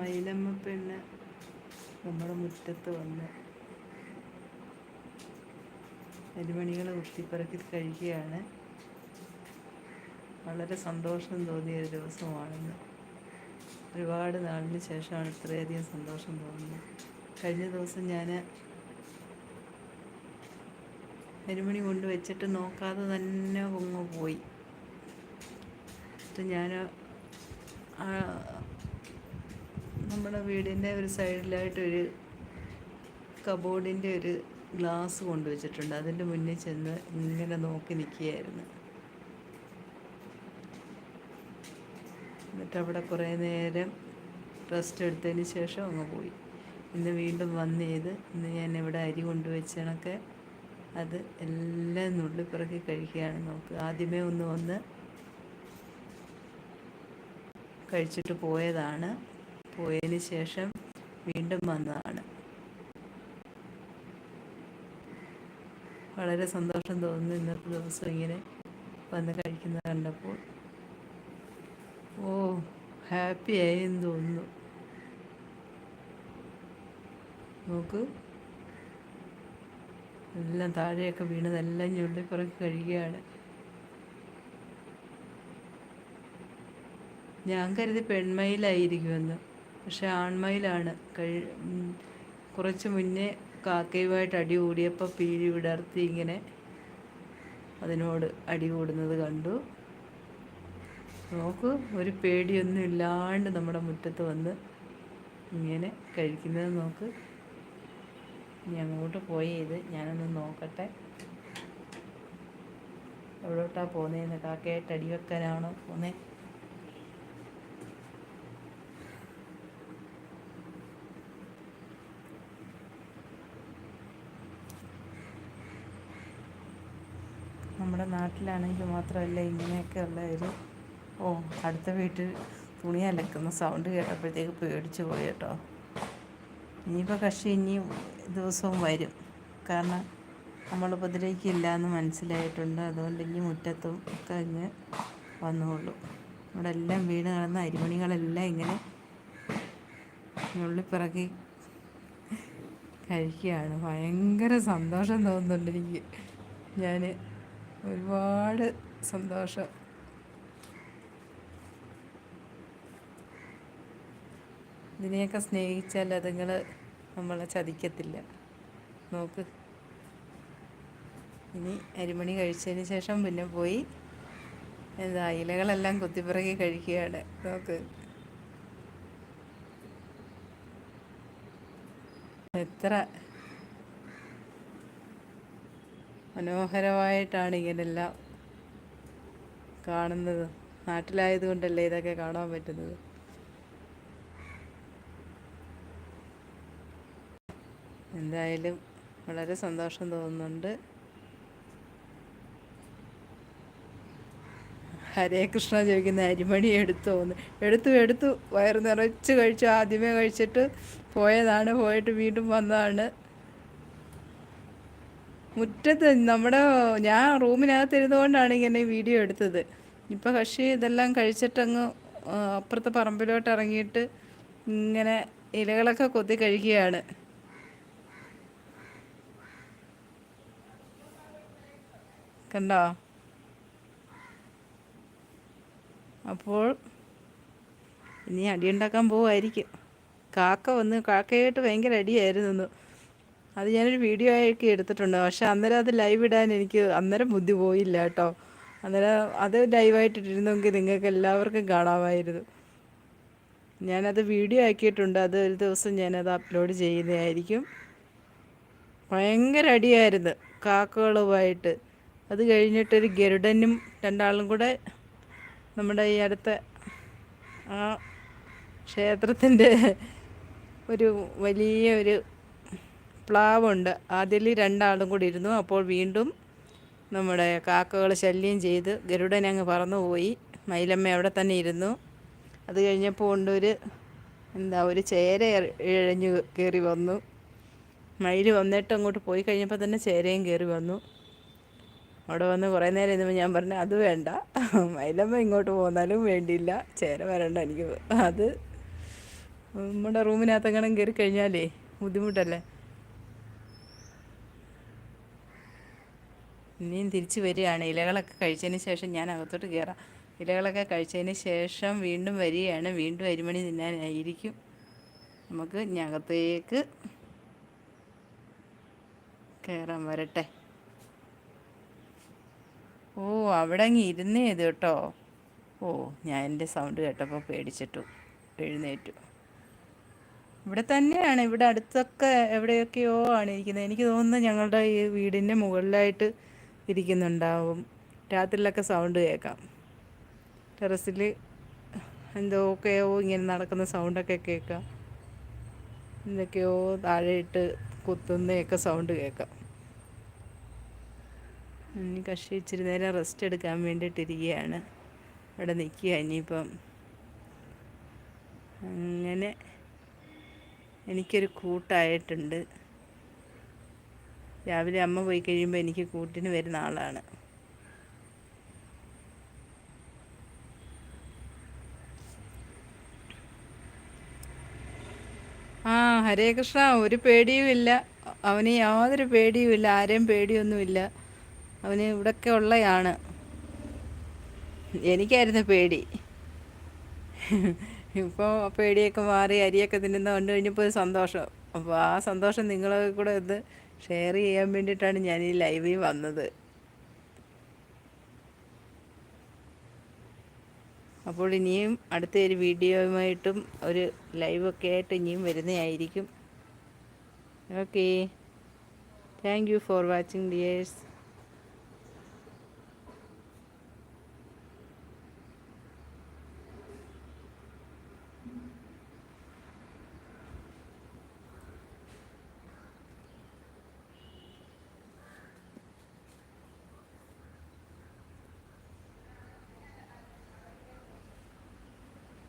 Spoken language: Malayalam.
മൈലമ്മ പെണ്ണ് നമ്മുടെ മുറ്റത്ത് വന്ന് അരിമണികളെ കുത്തിപ്പറക്കി കഴിക്കുകയാണ്. വളരെ സന്തോഷം തോന്നിയ ഒരു ദിവസമാണെന്ന്. ഒരുപാട് നാളിന് ശേഷമാണ് ഇത്രയധികം സന്തോഷം തോന്നുന്നത്. കഴിഞ്ഞ ദിവസം ഞാൻ അരിമണി കൊണ്ട് വെച്ചിട്ട് നോക്കാതെ തന്നെ പൊങ്ങ് പോയി. എന്നിട്ട് ഞാൻ നമ്മുടെ വീടിന്റെ ഒരു സൈഡിലായിട്ടൊരു കബോർഡിന്റെ ഒരു ഗ്ലാസ് കൊണ്ടുവച്ചിട്ടുണ്ട്. അതിന്റെ മുന്നിൽ ചെന്ന് ഇങ്ങനെ നോക്കി നിൽക്കുകയായിരുന്നു. എന്നിട്ട് അവിടെ കുറേ നേരം റെസ്റ്റ് എടുത്തതിന് ശേഷം അങ്ങ് പോയി. ഇന്ന് വീണ്ടും വന്ന് ചെയ്ത് ഇന്ന് ഞാൻ ഇവിടെ അരി കൊണ്ടുവച്ചണൊക്കെ അത് എല്ലാം നുള്ളിപ്പിറക്കി കഴിക്കുകയാണ് നോക്ക് ആദ്യമേ ഒന്ന് വന്ന് കഴിച്ചിട്ട് പോയതാണ്. പോയതിന് ശേഷം വീണ്ടും വന്നതാണ്. വളരെ സന്തോഷം തോന്നുന്നു ഇന്നത്തെ ദിവസം ഇങ്ങനെ വന്ന് കഴിക്കുന്നത് കണ്ടപ്പോൾ. ഓ ഹാപ്പി ആയി എന്ന് തോന്നുന്നു. നോക്ക്. എല്ലാം താഴെയൊക്കെ വീണതെല്ലാം ഞുള്ളിപ്പുറക്കി കഴിയുകയാണ് ഞാൻ കരുതി പെൺമയിലായിരിക്കുമെന്ന്. പക്ഷെ ആൺമയിലാണ്. കഴി കുറച്ച് മുന്നേ കാക്കയുമായിട്ട് അടി കൂടിയപ്പോൾ പീഴി വിടർത്തി ഇങ്ങനെ അതിനോട് അടി കൂടുന്നത് കണ്ടു. നോക്കൂ ഒരു പേടിയൊന്നും ഇല്ലാണ്ട് നമ്മുടെ മുറ്റത്ത് വന്ന് ഇങ്ങനെ കഴിക്കുന്നത് നോക്ക്. ഇനി അങ്ങോട്ട് പോയി ഇത് ഞാനൊന്ന് നോക്കട്ടെ. എവിടോട്ടാണ് പോകുന്നതെന്ന് കാക്കയായിട്ട് അടി വെക്കാനാണോ പോന്നേ? നമ്മുടെ നാട്ടിലാണെങ്കിൽ മാത്രമല്ല ഇങ്ങനെയൊക്കെ ഉള്ള ഒരു ഓ അടുത്ത വീട്ടിൽ തുണി അലക്കുന്ന സൗണ്ട് കേട്ടപ്പോഴത്തേക്ക് പേടിച്ചു പോയി കേട്ടോ. ഇനിയിപ്പോൾ കക്ഷി ഇനിയും ദിവസവും വരും. കാരണം നമ്മൾ ഉപദ്രവിക്കില്ല എന്ന് മനസ്സിലായിട്ടുണ്ട്. അതുകൊണ്ട് ഇനി മുറ്റത്തും ഒക്കെ ഇങ്ങ് വന്നോളൂ. ഇവിടെ എല്ലാം വീണ് കിടന്ന അരിമണികളെല്ലാം ഇങ്ങനെ നുള്ളിപ്പിറക്കി കഴിക്കുകയാണ്. ഭയങ്കര സന്തോഷം തോന്നുന്നുണ്ട് എനിക്ക്. ഞാൻ ഒരുപാട് സന്തോഷം. ഇതിനെയൊക്കെ സ്നേഹിച്ചാൽ അതുങ്ങൾ നമ്മളെ ചതിക്കത്തില്ല. നോക്ക്. ഇനി അരിമണി കഴിച്ചതിന് ശേഷം പിന്നെ പോയി എന്താ ഇലകളെല്ലാം കുത്തിപ്പിറകി കഴിക്കുകയാണ്. നോക്ക്. എത്ര മനോഹരമായിട്ടാണ് ഇങ്ങനെല്ലാം കാണുന്നത്. നാട്ടിലായതുകൊണ്ടല്ലേ ഇതൊക്കെ കാണാൻ പറ്റുന്നത്. എന്തായാലും വളരെ സന്തോഷം തോന്നുന്നുണ്ട്. ഹരേ കൃഷ്ണ ചോദിക്കുന്ന അരിമണി എടുത്തു എന്ന് എടുത്തു എടുത്തു. വയറ് നിറച്ച് കഴിച്ചു. ആദ്യമേ കഴിച്ചിട്ട് പോയതാണ്. പോയിട്ട് വീണ്ടും വന്നതാണ്. മുറ്റത്ത് നമ്മുടെ ഞാൻ റൂമിനകത്ത് ഇരുന്നുകൊണ്ടാണ് ഇങ്ങനെ വീഡിയോ എടുത്തത്. ഇപ്പം കക്ഷി ഇതെല്ലാം കഴിച്ചിട്ടങ്ങ് അപ്പുറത്തെ പറമ്പിലോട്ട് ഇറങ്ങിയിട്ട് ഇങ്ങനെ ഇലകളൊക്കെ കൊത്തി കഴിക്കുകയാണ്. കണ്ടോ? അപ്പോൾ ഇനി അടിയുണ്ടാക്കാൻ പോവായിരിക്കും. കാക്ക വന്ന് കാക്കയായിട്ട് ഭയങ്കര അടിയായിരുന്നു അത് ഞാനൊരു വീഡിയോ ആയിട്ട് എടുത്തിട്ടുണ്ട്. പക്ഷെ അന്നേരം അത് ലൈവ് ഇടാൻ എനിക്ക് അന്നേരം ബുദ്ധി പോയില്ല കേട്ടോ. അന്നേരം അത് ലൈവായിട്ടിരുന്നെങ്കിൽ നിങ്ങൾക്ക് എല്ലാവർക്കും കാണാമായിരുന്നു. ഞാനത് വീഡിയോ ആക്കിയിട്ടുണ്ട്. അത് ഒരു ദിവസം ഞാനത് അപ്ലോഡ് ചെയ്യുന്നതായിരിക്കും. ഭയങ്കര അടിയായിരുന്നു കാക്കകളുമായിട്ട്. അത് കഴിഞ്ഞിട്ടൊരു ഗരുഡനും രണ്ടാളും കൂടെ നമ്മുടെ ഈ അടുത്ത ആ ക്ഷേത്രത്തിന്റെ ഒരു വലിയ ഒരു പ്ലാവുണ്ട്. അതിൽ രണ്ടാളും കൂടി ഇരുന്നു. അപ്പോൾ വീണ്ടും നമ്മുടെ കാക്കകൾ ശല്യം ചെയ്ത് ഗരുഡൻ അങ്ങ് പറന്നുപോയി. മയിലമ്മ അവിടെ തന്നെ ഇരുന്നു. അത് കഴിഞ്ഞപ്പോൾ കൊണ്ടൊരു എന്താ ഒരു ചേര ഇഴഞ്ഞു കയറി വന്നു. മയിൽ വന്നിട്ട് അങ്ങോട്ട് പോയി കഴിഞ്ഞപ്പോൾ തന്നെ ചേരയും കയറി വന്നു. അവിടെ വന്ന് കുറേ നേരം ഇരുന്നപ്പോൾ ഞാൻ പറഞ്ഞു അത് വേണ്ട. മയിലമ്മ ഇങ്ങോട്ട് പോന്നാലും വേണ്ടിയില്ല. ചേര വരണ്ട എനിക്ക്. അത് നമ്മുടെ റൂമിനകത്തെങ്ങനെ കയറി കഴിഞ്ഞാലേ ബുദ്ധിമുട്ടല്ലേ? ഇനിയും തിരിച്ച് വരികയാണ്. ഇലകളൊക്കെ കഴിച്ചതിന് ശേഷം ഞാൻ അകത്തോട്ട് കയറാം ഇലകളൊക്കെ കഴിച്ചതിന് ശേഷം വീണ്ടും വരികയാണ്. വീണ്ടും അരിമണി തിന്നാനായിരിക്കും. നമുക്ക് ഞകത്തേക്ക് കയറാൻ വരട്ടെ. ഓ അവിടെ അങ്ങ് ഇരുന്നേത് കേട്ടോ. ഓ ഞാൻ എന്റെ സൗണ്ട് കേട്ടപ്പോൾ പേടിച്ചിട്ടു. എഴുന്നേറ്റു. ഇവിടെ തന്നെയാണ്. ഇവിടെ അടുത്തൊക്കെ എവിടെയൊക്കെയോ ആണ് ഇരിക്കുന്നത്. എനിക്ക് തോന്നുന്നു ഞങ്ങളുടെ ഈ വീടിന്റെ മുകളിലായിട്ട് ഇരിക്കുന്നുണ്ടാവും. രാത്രിയിലൊക്കെ സൗണ്ട് കേൾക്കാം. ടെറസിൽ എന്തൊക്കെയോ ഇങ്ങനെ നടക്കുന്ന സൗണ്ടൊക്കെ കേൾക്കാം. എന്തൊക്കെയോ താഴെയിട്ട് കുത്തുന്നതൊക്കെ സൗണ്ട് കേൾക്കാം. ഇനി കക്ഷി ഇച്ചിരി നേരം റെസ്റ്റ് എടുക്കാൻ വേണ്ടിയിട്ടിരിക്കുകയാണ്. അവിടെ നിൽക്കുക ഇനിയിപ്പം. അങ്ങനെ എനിക്കൊരു കൂട്ടായിട്ടുണ്ട്. രാവിലെ അമ്മ പോയി കഴിയുമ്പോൾ എനിക്ക് കൂട്ടിന് വരുന്ന ആളാണ്. ആ ഹരേ കൃഷ്ണ ഒരു പേടിയുമില്ല അവന് യാതൊരു പേടിയുമില്ല ആരെയും പേടിയൊന്നുമില്ല. അവന് ഇവിടൊക്കെ ഉള്ളയാണ്. എനിക്കായിരുന്നു പേടി. ഇപ്പോൾ പേടിയൊക്കെ മാറി അരിയൊക്കെ തിന്നുന്ന കണ്ടു കഴിഞ്ഞപ്പോൾ ഒരു സന്തോഷം. അപ്പോൾ ആ സന്തോഷം നിങ്ങളെ കൂടെ ഒന്ന് ഷെയർ ചെയ്യാൻ വേണ്ടിയിട്ടാണ് ഞാൻ ഈ ലൈവിൽ വന്നത്. അപ്പോൾ ഇനിയും അടുത്ത ഒരു വീഡിയോയുമായിട്ടും ഒരു ലൈവൊക്കെ ആയിട്ട് ഇനിയും വരുന്നതായിരിക്കും. Okay thank you for watching dears